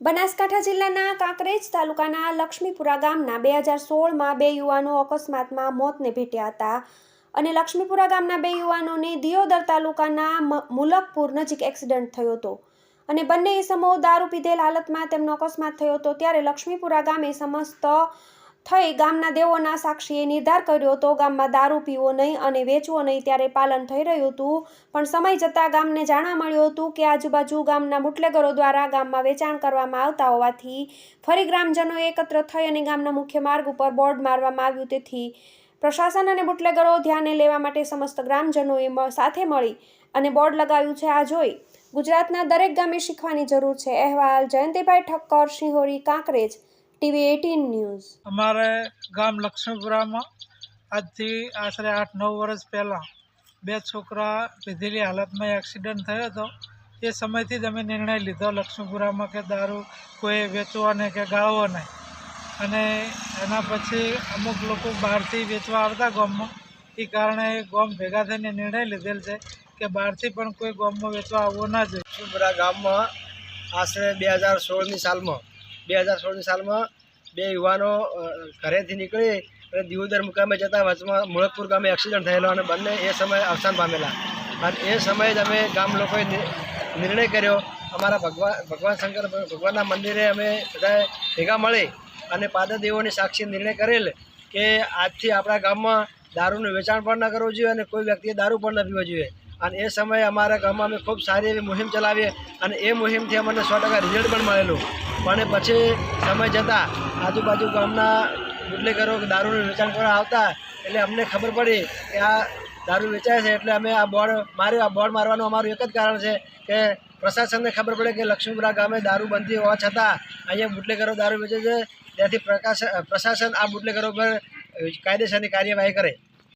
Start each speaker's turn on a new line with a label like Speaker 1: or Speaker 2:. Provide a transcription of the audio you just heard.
Speaker 1: બનાસકાંઠા જિલ્લાના કાંકરેજ તાલુકાના લક્ષ્મીપુરા ગામના બે હજાર સોળમાં બે યુવાનો અકસ્માતમાં મોતને ભેટ્યા હતા. અને લક્ષ્મીપુરા ગામના બે યુવાનોને દિયોદર તાલુકાના મુલકપુર નજીક એક્સિડન્ટ થયો હતો. અને બંને ઇસમો દારૂ પીધેલ હાલતમાં તેમનો અકસ્માત થયો હતો. ત્યારે લક્ષ્મીપુરા ગામે સમસ્ત થઈ ગામના દેવોના સાક્ષીએ નિર્ધાર કર્યો હતો, ગામમાં દારૂ પીવો નહીં અને વેચવો નહીં ત્યારે પાલન થઈ રહ્યું હતું. પણ સમય જતાં ગામને જાણવા મળ્યું હતું કે આજુબાજુ ગામના બુટલેગરો દ્વારા ગામમાં વેચાણ કરવામાં આવતા હોવાથી ફરી ગ્રામજનો એકત્ર થઈ અને ગામના મુખ્ય માર્ગ ઉપર બોર્ડ મારવામાં આવ્યું. તેથી પ્રશાસન અને બુટલેગરો ધ્યાને લેવા માટે સમસ્ત ગ્રામજનોએ સાથે મળી અને બોર્ડ લગાવ્યું છે. આ જોઈ ગુજરાતના દરેક ગામે શીખવાની જરૂર છે. અહેવાલ, Jayantibhai Thakkar, Shihori, Kankrej TV eighteen news.
Speaker 2: અમારે ગામ લક્ષ્મીપુરામાં આજથી આશરે આઠ નવ વર્ષ પહેલાં બે છોકરા પીધેલી હાલતમાં એક્સિડન્ટ થયો હતો. એ સમયથી જ અમે નિર્ણય લીધો લક્ષ્મીપુરામાં કે દારૂ કોઈ વેચવો નહીં કે ગાળવો નહીં અને એના પછી અમુક લોકો બહારથી વેચવા આવતા ગામમાં. એ કારણે ગામ ભેગા થઈને નિર્ણય લીધેલ છે કે બહારથી પણ કોઈ ગામમાં વેચવા આવવો ના જોઈએ.
Speaker 3: લક્ષ્મીપુરા ગામમાં આશરે બે હજાર સોળની સાલમાં બે હજાર સોળની સાલમાં બે યુવાનો ઘરેથી નીકળી અને દિયોદર મુકામે જતા વચમાં મુળકપુર ગામે એક્સિડન્ટ થયેલો અને બંને એ સમયે અવસાન પામેલા. અને એ સમયે જ અમે ગામ લોકોએ નિર્ણય કર્યો, અમારા ભગવાન ભગવાન શંકર, ભગવાનના મંદિરે અમે બધાએ ભેગા મળી અને પાદદેવોની સાક્ષી નિર્ણય કરેલ કે આજથી આપણા ગામમાં દારૂનું વેચાણ પણ ન કરવું જોઈએ અને કોઈ વ્યક્તિએ દારૂ પણ ન પીવો જોઈએ. અને એ સમયે અમારા ગામમાં અમે ખૂબ સારી એવી મુહિમ ચલાવીએ અને એ મુહિમથી અમને સો ટકા રિઝલ્ટ પણ મળેલું. પણ પછી સમય જતાં આજુબાજુ ગામના બુટલેકરો દારૂનું વેચાણ કરવા આવતા એટલે અમને ખબર પડી કે આ દારૂ વેચાય છે એટલે અમે આ બોર્ડ માર્યું. આ બોર્ડ મારવાનું અમારું એક જ કારણ છે કે પ્રશાસનને ખબર પડે કે લક્ષ્મીપુરા ગામે દારૂ બંધી હોવા છતાં અહીંયા બુટલેકરો દારૂ વેચે છે. ત્યાંથી પ્રકાશ, પ્રશાસન આ બુટલેકરો પર કાયદેસરની કાર્યવાહી કરે.